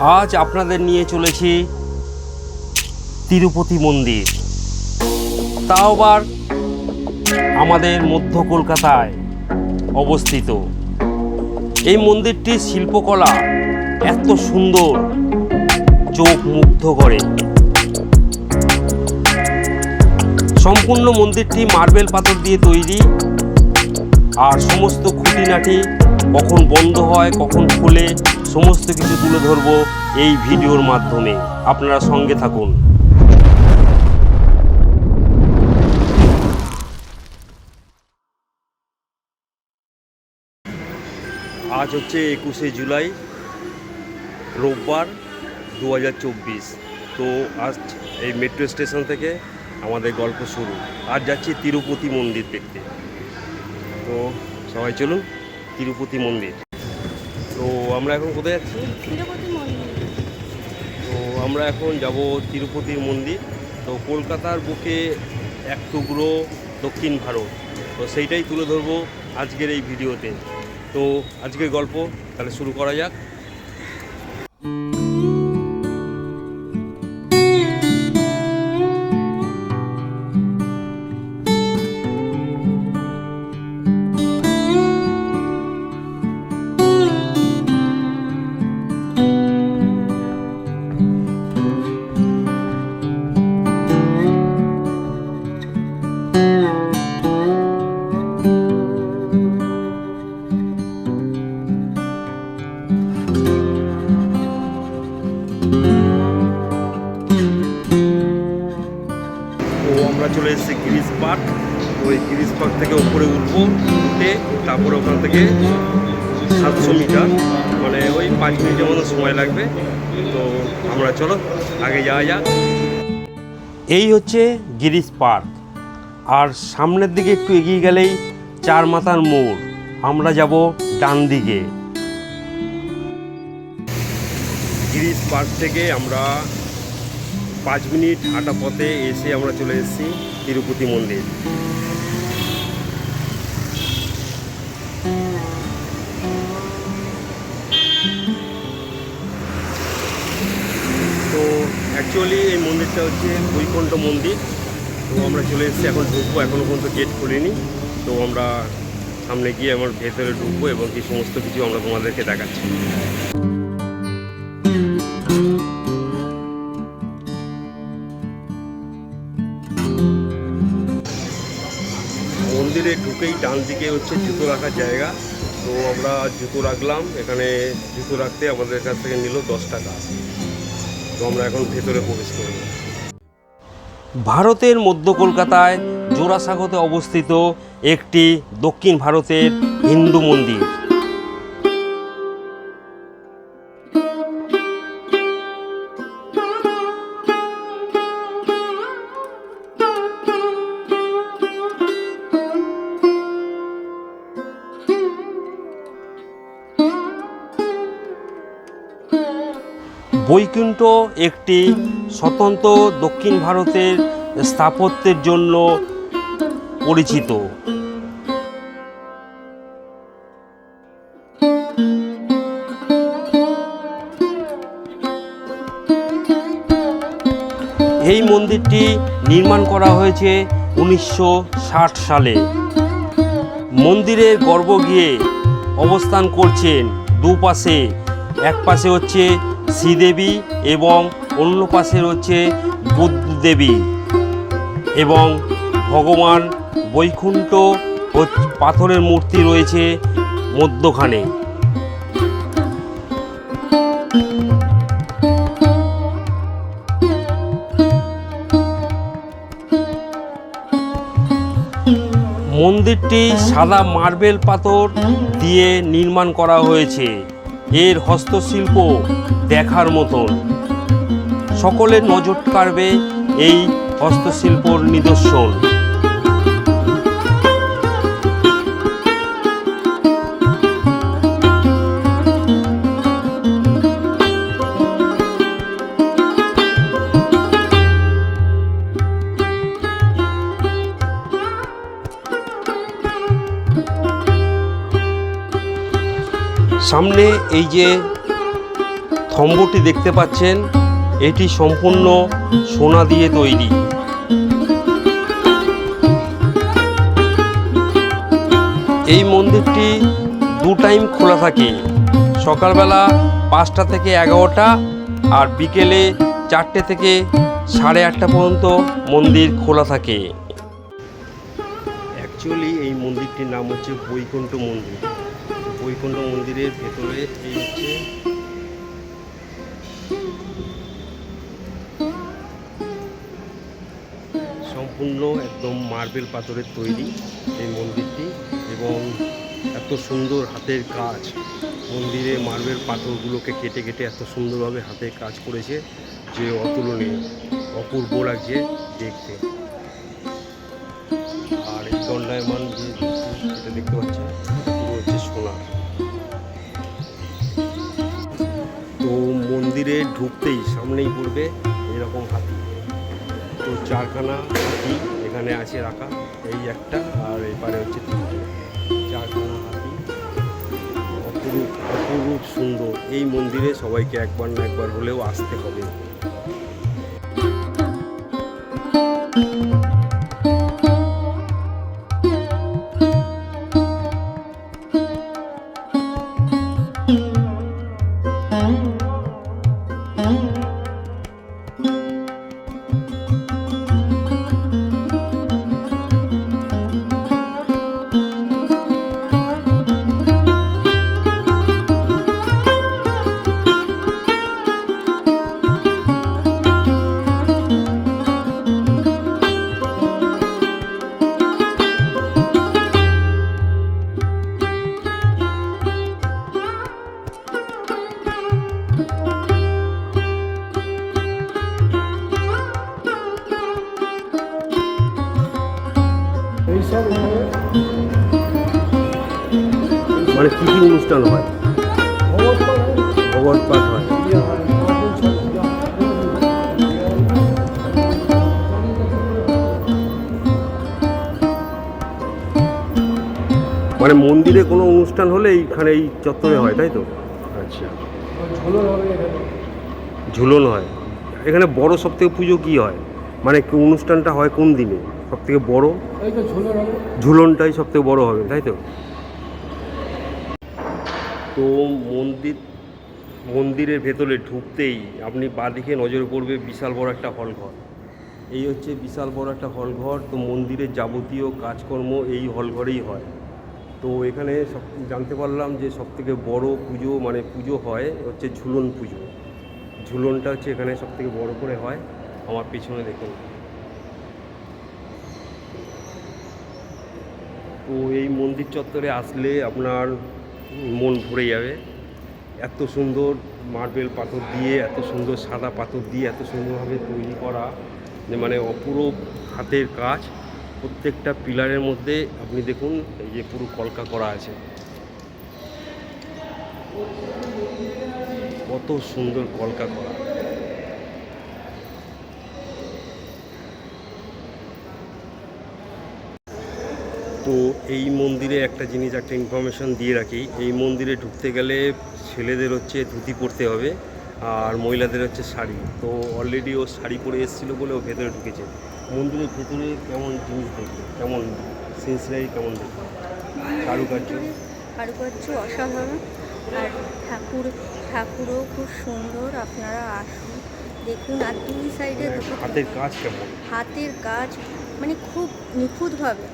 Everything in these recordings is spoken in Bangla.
আজ আপনাদের নিয়ে চলেছি তিরুপতি মন্দির। তাও আবার আমাদের মধ্য কলকাতায় অবস্থিত। এই মন্দিরটির শিল্পকলা এত সুন্দর, চোখ মুগ্ধ করে। সম্পূর্ণ মন্দিরটি মার্বেল পাথর দিয়ে তৈরি। আর সমস্ত খুঁটিনাটি কখন বন্ধ হয়, কখন খুলে সমস্ত কিছু তুলে ধরবো এই ভিডিওর মাধ্যমে। আপনারা সঙ্গে থাকুন। আজ হচ্ছে একুশে জুলাই, রোববার দু হাজার চব্বিশ। তো আজ এই মেট্রো স্টেশন থেকে আমাদের গল্প শুরু। আর যাচ্ছি তিরুপতি মন্দির দেখতে। তো সবাই চলুন, তিরুপতি মন্দির। তো আমরা এখন কোথায় যাচ্ছি? তো আমরা এখন যাব তিরুপতির মন্দির। তো কলকাতার বুকে এক টুকরো দক্ষিণ ভারত। তো সেইটাই তুলে ধরবো আজকের এই ভিডিওতে। তো আজকের গল্প তাহলে শুরু করা যাক। আমরা চলে এসেছি গিরিশ পার্ক। ওই গিরিশ পার্ক থেকে উপরে উঠবো, উঠে তারপরে ওখান থেকে সাতশো মিটার। মানে ওই পাঁচ মিনিটের মতো সময় লাগবে। তো আমরা চলো, আগে যাওয়া যাক। এই হচ্ছে গিরিশ পার্ক। আর সামনের দিকে একটু এগিয়ে গেলেই চার মাথার মোড়। আমরা যাব ডান দিকে। গিরিশ পার্ক থেকে আমরা পাঁচ মিনিট হাঁটা পথে এসে আমরা চলে এসেছি তিরুপতি মন্দির। তো অ্যাকচুয়ালি এই মন্দিরটা হচ্ছে বৈকুণ্ঠ মন্দির। তো আমরা চলে এসেছি, এখন ঢুকবো এখনও পর্যন্ত গেট খুলিনি। তো আমরা সামনে গিয়ে আমার ভেতরে ঢুকবো এবং কি সমস্ত কিছু আমরা তোমাদেরকে দেখাচ্ছি। মন্দিরে ঢুকেই ডান দিকে হচ্ছে জুতো রাখার জায়গা। তো আমরা জুতো রাখলাম, এখানে জুতো রাখতে আমাদের কাছ থেকে নিল দশ টাকা। তো আমরা এখন ভেতরে প্রবেশ করব ভারতের মধ্য কলকাতায় জোড়াসাগতে অবস্থিত একটি দক্ষিণ ভারতের হিন্দু মন্দির। বৈকুণ্ঠ একটি স্বতন্ত্র দক্ষিণ ভারতের স্থাপত্যের জন্য পরিচিত। এই মন্দিরটি নির্মাণ করা হয়েছে উনিশশো ষাট সালে। মন্দিরের গর্ব গিয়ে অবস্থান করছেন দুপাশে এক পাশে হচ্ছে শ্রীদেবী এবং অন্য পাশে হচ্ছে বুদ্ধদেবী এবং ভগবান বৈকুণ্ঠ পাথরের মূর্তি রয়েছে মধ্যখানে। মন্দিরটি সাদা মার্বেল পাথর দিয়ে নির্মাণ করা হয়েছে। এর হস্তশিল্প দেখার মতন। সকলের নজর কাড়বে এই হস্তশিল্পর নিদর্শন। সামনে এই যে স্তম্ভটি দেখতে পাচ্ছেন, এটি সম্পূর্ণ সোনা দিয়ে তৈরি। এই মন্দিরটি দু টাইম খোলা থাকে। সকালবেলা পাঁচটা থেকে এগারোটা আর বিকেলে চারটে থেকে সাড়ে আটটা পর্যন্ত মন্দির খোলা থাকে। অ্যাকচুয়ালি এই মন্দিরটির নাম হচ্ছে বৈকুণ্ঠ মন্দির। বৈকুণ্ঠ মন্দিরের ভেতরে এই হচ্ছে। সম্পূর্ণ একদম মার্বেল পাথরের তৈরি এই মন্দিরটি এবং এত সুন্দর হাতের কাজ। মন্দিরে মার্বেল পাথরগুলোকে কেটে কেটে এত সুন্দরভাবে হাতের কাজ করেছে যে অতুলনীয়, অপূর্ব লাগছে দেখতে। আর এই দণ্ডায়মান যে দেখতে পাচ্ছেন। মন্দিরে ঢুকতেই সামনেই পড়বে এরকম হাতি। তো চারখানা হাতি এখানে আছে রাখা, এই একটা আর এবারে হচ্ছে চারখানা হাতি। অপরূপ অপরূপ সুন্দর। এই মন্দিরে সবাইকে একবার না একবার হলেও আসতে হবে। মানে কী কী অনুষ্ঠান হয়? ভগবত পাঠ হয়। মানে মন্দিরে কোনো অনুষ্ঠান হলে এইখানে এই চত্বরে হয় তাই তো? আচ্ছা। ঝোলন হয়। এখানে বড় সব থেকে পুজো কী হয়? মানে অনুষ্ঠানটা হয় কোন দিনে? সব থেকে বড়? এই তো ঝোলন হবে। ঝুলনটাই সব থেকে বড় হবে তাই তো? তো মন্দির, মন্দিরের ভেতরে ঢুকতেই আপনি বাঁদিকে নজরে পড়বে বিশাল বড় একটা হল ঘর এই হচ্ছে বিশাল বড় একটা হল ঘর তো মন্দিরের যাবতীয় কাজকর্ম এই হল ঘরেই হয়। তো এখানে সব, জানতে পারলাম যে সব থেকে বড় পুজো মানে পুজো হয় হচ্ছে ঝুলন পুজো। ঝুলনটা হচ্ছে এখানে সব থেকে বড় করে হয়। আমার পেছনে দেখুন। তো এই মন্দির চত্বরে আসলে আপনার মন ভরে যাবে। এত সুন্দর মার্বেল পাথর দিয়ে, এত সুন্দর সাদা পাথর দিয়ে, এত সুন্দরভাবে তৈরি করা। যে মানে অপূরব হাতের কাজ। প্রত্যেকটা পিলারের মধ্যে আপনি দেখুন, এই যে পুরো কলকা করা আছে। কত সুন্দর কলকা করা। তো এই মন্দিরে একটা জিনিস একটা ইনফরমেশন দিয়ে রাখি। এই মন্দিরে ঢুকতে গেলে ছেলেদের হচ্ছে ধুতি পরতে হবে আর মহিলাদের হচ্ছে শাড়ি। তো অলরেডি ও শাড়ি পরে এসেছিল বলে ও ভেতরে ঢুকেছে। মন্দিরের ভেতরে কেমন জিনিস দেখবে? কেমন সিনসিনারি কেমন দেখবে? কারুকার্য? কারুকার্য অসাধারণ। আর ঠাকুর ঠাকুরও খুব সুন্দর। আপনারা আসুন দেখুন। আর দুই সাইডে হাতের কাজ কেমন? হাতের কাজ মানে খুব নিখুঁতভাবে।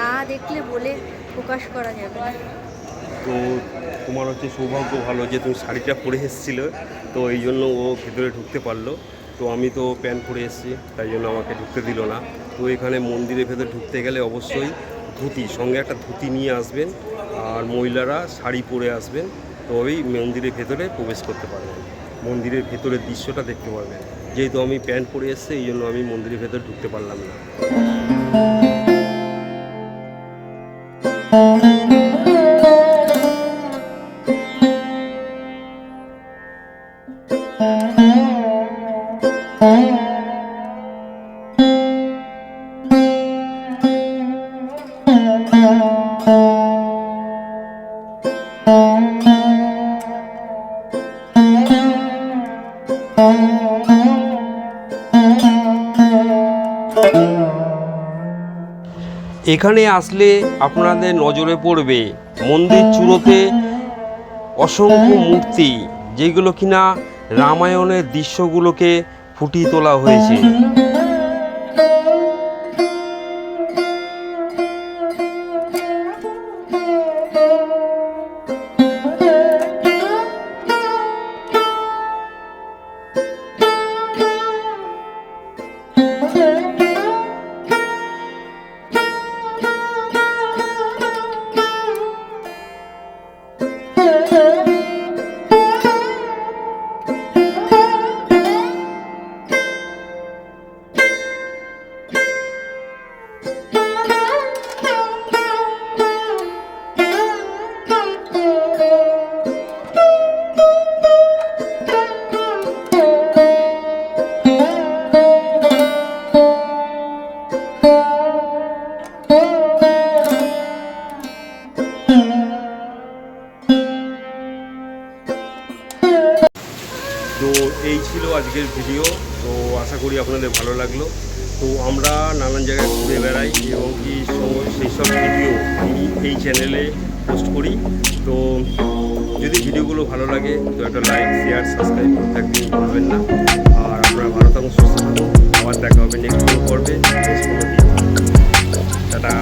না দেখলে বলে প্রকাশ করা যাবে না। তো তোমার হচ্ছে সৌভাগ্য ভালো যে তুমি শাড়িটা পরে এসেছিল, তো এই জন্য ও ভেতরে ঢুকতে পারল। তো আমি তো প্যান্ট পরে এসেছি, তাই জন্য আমাকে ঢুকতে দিল না। তো এখানে মন্দিরের ভেতরে ঢুকতে গেলে অবশ্যই ধুতি, সঙ্গে একটা ধুতি নিয়ে আসবেন, আর মহিলারা শাড়ি পরে আসবেন, তবেই মন্দিরের ভেতরে প্রবেশ করতে পারবেন। মন্দিরের ভেতরের দৃশ্যটা দেখতে পারবেন। যেহেতু আমি প্যান্ট পরে এসেছি, এই জন্য আমি মন্দিরের ভেতরে ঢুকতে পারলাম না। এখানে আসলে আপনাদের নজরে পড়বে মন্দির চূড়োতে অসংখ্য মূর্তি, যেগুলো কিনা রামায়ণের দৃশ্যগুলোকে ফুটিয়ে তোলা হয়েছে। তো এই ছিল আজকের ভিডিও তো আশা করি আপনাদের ভালো লাগল। তো আমরা নানান জায়গায় ঘুরে বেড়াই এবং কি সেই সব ভিডিও আমি এই চ্যানেলে পোস্ট করি। তো যদি ভিডিওগুলো ভালো লাগে, তো একটা লাইক শেয়ার সাবস্ক্রাইব করতে একদিন ভুলবেন না। আর আপনারা ভালো থাকুন, সুস্থ থাকুন। আবার দেখা হবে নেক্সট কোনো টাটা।